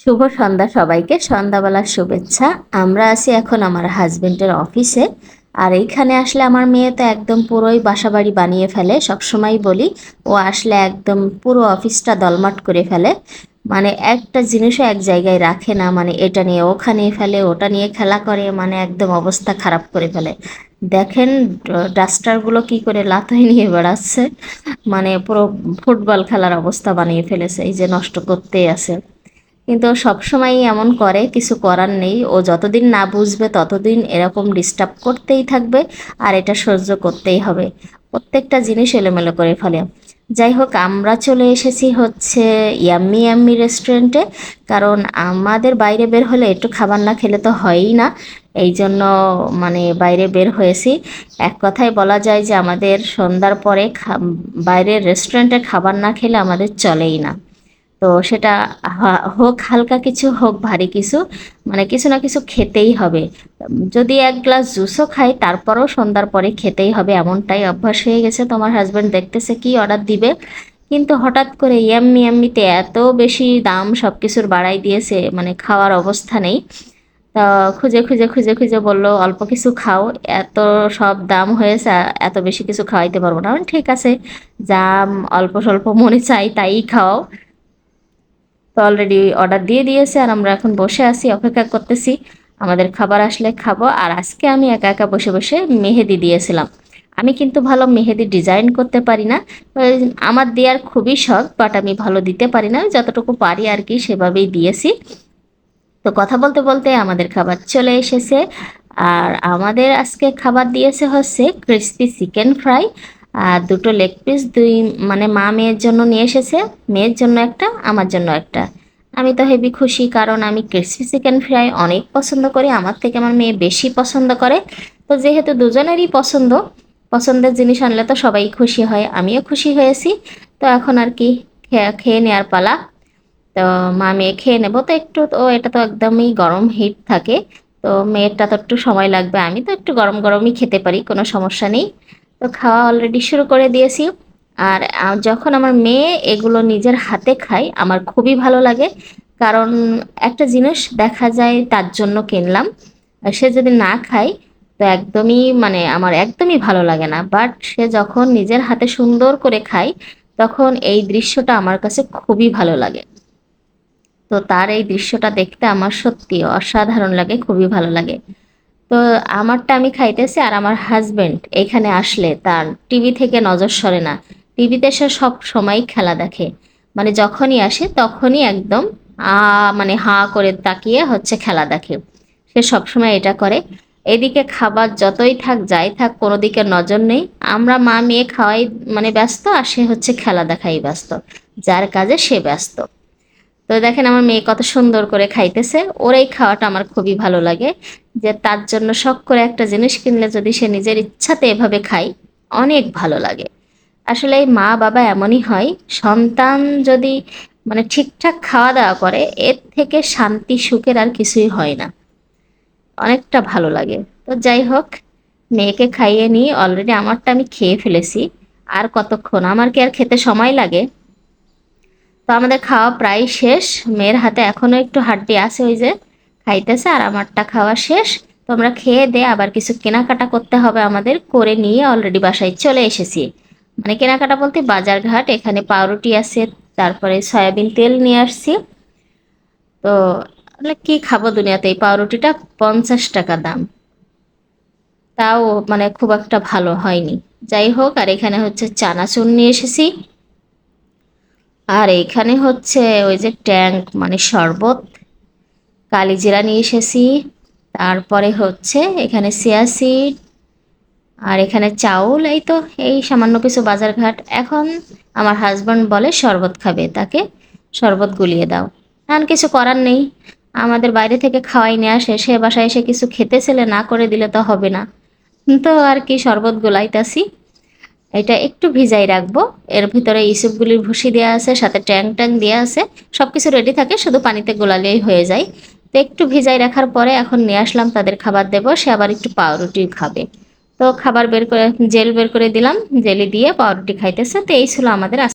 শুভ সন্ধ্যা সবাইকে, সন্ধ্যাবেলার শুভেচ্ছা। আমরা আছি এখন আমার হাজবেন্ডের অফিসে আর এইখানে আসলে আমার মেয়ে তো একদম পুরোই বাসাবাড়ি বানিয়ে ফেলে। সবসময় বলি, ও আসলে একদম পুরো অফিসটা দলমাট করে ফেলে। মানে একটা জিনিসও এক জায়গায় রাখে না মানে এটা নিয়ে ওখানে ফেলে, ওটা নিয়ে খেলা করে মানে একদম অবস্থা খারাপ করে ফেলে। দেখেন ডাস্টারগুলো কি করে লাথই নিয়ে বেড়াচ্ছে। মানে পুরো ফুটবল খেলার অবস্থা বানিয়ে ফেলেছে, এই যে নষ্ট করতেই আছে। কিন্তু সবসময় এমন করে, কিছু করার নেই। ও যতদিন না বুঝবে, ততদিন এরকম ডিস্টার্ব করতেই থাকবে আর এটা সহ্য করতেই হবে। প্রত্যেকটা জিনিস এলোমেলো করে ফেলে। যাই হোক, আমরা চলে এসেছি হচ্ছে ইয়াম্মি ইয়াম্মি রেস্টুরেন্টে কারণ আমাদের বাইরে বের হলে একটু খাবার না খেলে তো হয়ই না। এই জন্য মানে বাইরে বের হয়েছি। এক কথায় বলা যায় যে আমাদের সন্ধ্যার পরে বাইরের রেস্টুরেন্টে খাবার না খেলে আমাদের চলেই না। তো সেটা হোক হালকা কিছু, হোক ভারী কিছু মানে কিছু না কিছু খেতেই হবে। যদি এক গ্লাস জুসও খাই, তারপরেও সন্ধ্যার পরে খেতেই হবে, এমনটাই অভ্যাস হয়ে গেছে। তোমার হাজব্যান্ড দেখতেছে কি অর্ডার দিবে। কিন্তু হঠাৎ করে ইয়াম্মি ইয়াম্মিতে এত বেশি দাম সব কিছুর বাড়াই দিয়েছে মানে খাওয়ার অবস্থা নেই। তা খুঁজে খুঁজে খুঁজে খুঁজে বলল, অল্প কিছু খাও, এত সব দাম হয়েছে এত বেশি কিছু খাওয়াইতে পারব না। ঠিক আছে, যা অল্প স্বল্প মনে চাই, তাই খাও। তো অলরেডি অর্ডার দিয়ে দিয়েছে আর আমরা এখন বসে আছি, অপেক্ষা করতেছি। আমাদের খাবার আসলে খাব আর আজকে আমি একা একা বসে বসে মেহেদি দিয়েছিলাম। আমি কিন্তু ভালো মেহেদি ডিজাইন করতে পারি না আমার দেওয়ার খুবই শখ বাট আমি ভালো দিতে পারি না। যতটুকু পারি আর কি সেভাবেই দিয়েছি। তো কথা বলতে বলতে আমাদের খাবার চলে এসেছে। আর আমাদের আজকে খাবার দিয়েছে হচ্ছে ক্রিস্পি চিকেন ফ্রাই আর দুটো লেগ পিস দুই মানে মা মেয়ের জন্য নিয়ে এসেছে, মেয়ের জন্য একটা, আমার জন্য একটা। আমি তো হেবি খুশি, কারণ আমি ক্রিসপি চিকেন ফ্রাই অনেক পছন্দ করি, আমার থেকে আমার মেয়ে বেশি পছন্দ করে। তো যেহেতু দুজনেরই পছন্দ, পছন্দের জিনিস আনলে তো সবাই খুশি হয়, আমিও খুশি হয়েছি। তো এখন আর কি খেয়ে নেওয়ার পালা। তো মা মেয়ে খেয়ে নেব, তো একটু তো এটা তো একদমই গরম হিট থাকে। তো মেয়েরটা তো একটু সময় লাগবে, আমি তো একটু গরম গরমই খেতে পারি, কোনো সমস্যা নেই। তো খাওয়া অলরেডি শুরু করে দিয়েছি। আর যখন আমার মেয়ে এগুলো নিজের হাতে খায়, আমার খুবই ভালো লাগে। কারণ একটা জিনিস দেখা যায় তার জন্য কিনলাম সে যদি না খায়, তো একদমই মানে আমার একদমই ভালো লাগে না। বাট সে যখন নিজের হাতে সুন্দর করে খায়, তখন এই দৃশ্যটা আমার কাছে খুবই ভালো লাগে। তো তার এই দৃশ্যটা দেখতে আমার সত্যি অসাধারণ লাগে, খুবই ভালো লাগে। তো আমারটা আমি খাইতেছি আর আমার হাজবেন্ড এখানে আসলে তার টিভি থেকে নজর সরে না। টিভিতে সে সব সময় খেলা দেখে। মানে যখনই আসে তখনই একদম আ মানে হা করে তাকিয়ে হচ্ছে খেলা দেখে। সে সবসময় এটা করে। এদিকে খাবার যতই থাক, যাই থাক, কোনো দিকে নজর নেই। আমরা মা মেয়ে খাওয়াই মানে ব্যস্ত আর সে হচ্ছে খেলা দেখাই ব্যস্ত। যার কাজে সে ব্যস্ত। তো দেখেন আমার মেয়ে কত সুন্দর করে খাইতেছে। ওর এই খাওয়াটা আমার খুবই ভালো লাগে যে তার জন্য শখ করে একটা জিনিস কিনলে যদি সে নিজের ইচ্ছাতে এভাবে খায়, অনেক ভালো লাগে। আসলে এই মা বাবা এমনই হয়, সন্তান যদি মানে ঠিকঠাক খাওয়া দাওয়া করে, এর থেকে শান্তি সুখের আর কিছুই হয় না। অনেকটা ভালো লাগে। তো যাই হোক, মেয়েকে খাইয়ে নিয়ে অলরেডি আমারটা আমি খেয়ে ফেলেছি। আর কতক্ষণ? আমার কি আর খেতে সময় লাগে? তো আমাদের খাওয়া প্রায় শেষ। মেয়ের হাতে এখনও একটু হাড্ডি আছে ওই যে, খাইতেছে আর আমারটা খাওয়া শেষ। তো আমরা খেয়ে দে আবার কিছু কেনাকাটা করতে হবে আমাদের, করে নিয়ে অলরেডি বাসায় চলে এসেছি। মানে কেনাকাটা বলতে বাজারঘাট, এখানে পাউরুটি আছে, তারপরে সয়াবিন তেল নিয়ে আসছি। তো মানে কি খাব দুনিয়াতে? এই পাউরুটিটা পঞ্চাশ টাকা দাম। তাও মানে খুব একটা ভালো হয়নি। যাই হোক, আর এখানে হচ্ছে চানাচুর নিয়ে এসেছি। আর এখানে হচ্ছে ওই যে ট্যাঙ্ক মানে শরবত, কালিজিরা নিয়ে এসেছি। তারপরে হচ্ছে এখানে সিয়া সিড, আর এখানে চাউল, এই তো, এই সামান্য কিছু বাজারঘাট। এখন আমার হাজব্যান্ড বলে শরবত খাবে, তাকে শরবত গুলিয়ে দাও। এখন কিছু করার নেই, আমাদের বাইরে থেকে খাওয়াই নিয়ে আসে, সে বাসায় এসে কিছু খেতে ছেলে না করে দিলে তো হবে না। তো আর কি শরবত গুলাইতাছি। এটা একটু ভিজাই রাখব। এর ভিতরে ইসুপগুলির ভুসি দেওয়া আছে, সাথে ট্যাং ট্যাং দেওয়া আছে। সব কিছু রেডি থাকে, শুধু পানিতে গোলালেই হয়ে যায়। তো একটু ভিজাই রাখার পরে এখন নিয়ে আসলাম, তাদের খাবার দেব, সে আবার একটু পাউরুটি খাবে। তো খাবার বের করে, জেল বের করে দিলাম, জেলি দিয়ে পাউরুটি খাইতেছে, তো এই ছিল আমাদের